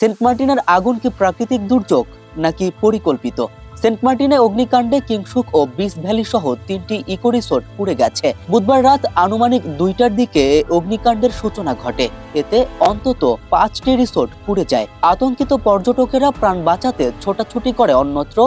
Saint মার্টিনের আগুন কি প্রাকৃতিক দুর্যোগ নাকি পরিকল্পিত? সেন্ট মার্টিনে অগ্নিকাণ্ডে কিংসুক ও বিস ভ্যালি সহ তিনটি ইকো রিসোর্ট পুড়ে গেছে। বুধবার রাত আনুমানিক দুইটার দিকে অগ্নিকাণ্ডের সূচনা ঘটে। এতে অন্তত পাঁচটি রিসোর্ট পুড়ে যায়। আতঙ্কিত পর্যটকেরা প্রাণ বাঁচাতে ছোটাছুটি করে অন্যত্র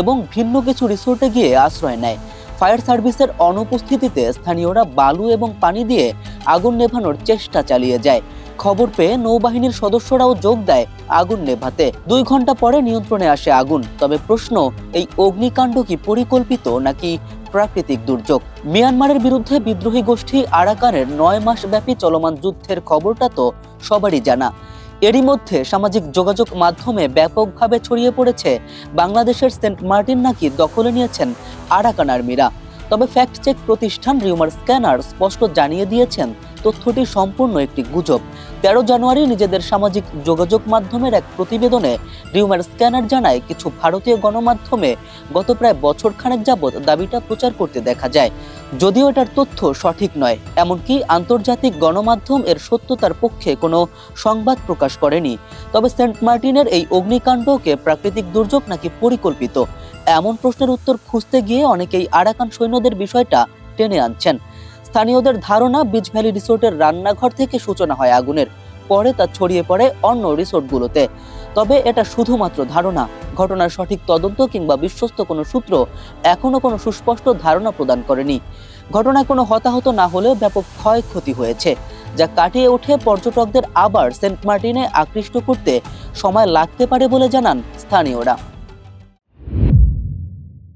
এবং ভিন্ন কিছু রিসোর্টে গিয়ে আশ্রয় নেয়। ফায়ার সার্ভিসের অনুপস্থিতিতে স্থানীয়রা বালু এবং পানি দিয়ে আগুন নেভানোর চেষ্টা চালিয়ে যায়। খবর পেয়ে নৌবাহিনীর সদস্যরাও যোগ দেয় আগুন নেভাতে। দুই ঘণ্টা পরে নিয়ন্ত্রণে আসে আগুন, তবে প্রশ্ন, এই অগ্নিকাণ্ড কি পরিকল্পিত নাকি প্রাকৃতিক দুর্যোগ? মিয়ানমারের বিরুদ্ধে বিদ্রোহী গোষ্ঠী আরাকানের নয় মাস ব্যাপী চলমান যুদ্ধের খবরটা তো সবারই জানা। এরই মধ্যে সামাজিক যোগাযোগ মাধ্যমে ব্যাপকভাবে ছড়িয়ে পড়েছে বাংলাদেশের সেন্ট মার্টিন নাকি দখলে নিয়েছেন আরাকান আর্মিরা। তবে ফ্যাক্ট চেক প্রতিষ্ঠান রিউমার স্ক্যানার স্পষ্ট জানিয়ে দিয়েছেন তথ্যটি সম্পূর্ণ একটি গুজব। তেরো জানুয়ারি নিজেদের সামাজিক যোগাযোগ মাধ্যমের এক প্রতিবেদনে রিউমার স্ক্যানার জানায়, কিছু ভারতীয় গণমাধ্যমে গত প্রায় বছর খানেক যাবৎ দাবিটা প্রচার করতে দেখা যায়। যদিও এটার তথ্য সঠিক নয়, এমনকি আন্তর্জাতিক গণমাধ্যম এর সত্যতার পক্ষে কোনো সংবাদ প্রকাশ করেনি। তবে সেন্ট মার্টিনের এই অগ্নিকাণ্ডকে প্রাকৃতিক দুর্যোগ নাকি পরিকল্পিত? এমন প্রশ্নের উত্তর খুঁজতে গিয়ে অনেকেই আরাকান সৈন্যদের বিষয়টা টেনে আনছেন। স্থানীয়দের ধারণা বিচ ভ্যালি রিসোর্টের রান্নাঘর থেকে সূচনা হয় আগুনের। পরে তা ছড়িয়ে পড়ে অন্য রিসোর্টগুলোতে। তবে এটা শুধুমাত্র ধারণা। ঘটনার সঠিক তদন্ত কিংবা বিশ্বস্ত কোনো সূত্র এখনও কোনো সুস্পষ্ট ধারণা প্রদান করেনি। ঘটনায় কোনো হতাহত না হলেও ব্যাপক ক্ষয়ক্ষতি হয়েছে, যা কাটিয়ে উঠে পর্যটকদের আবার সেন্ট মার্টিনে আকৃষ্ট করতে। সময় লাগতে পারে বলে জানান স্থানীয়রা।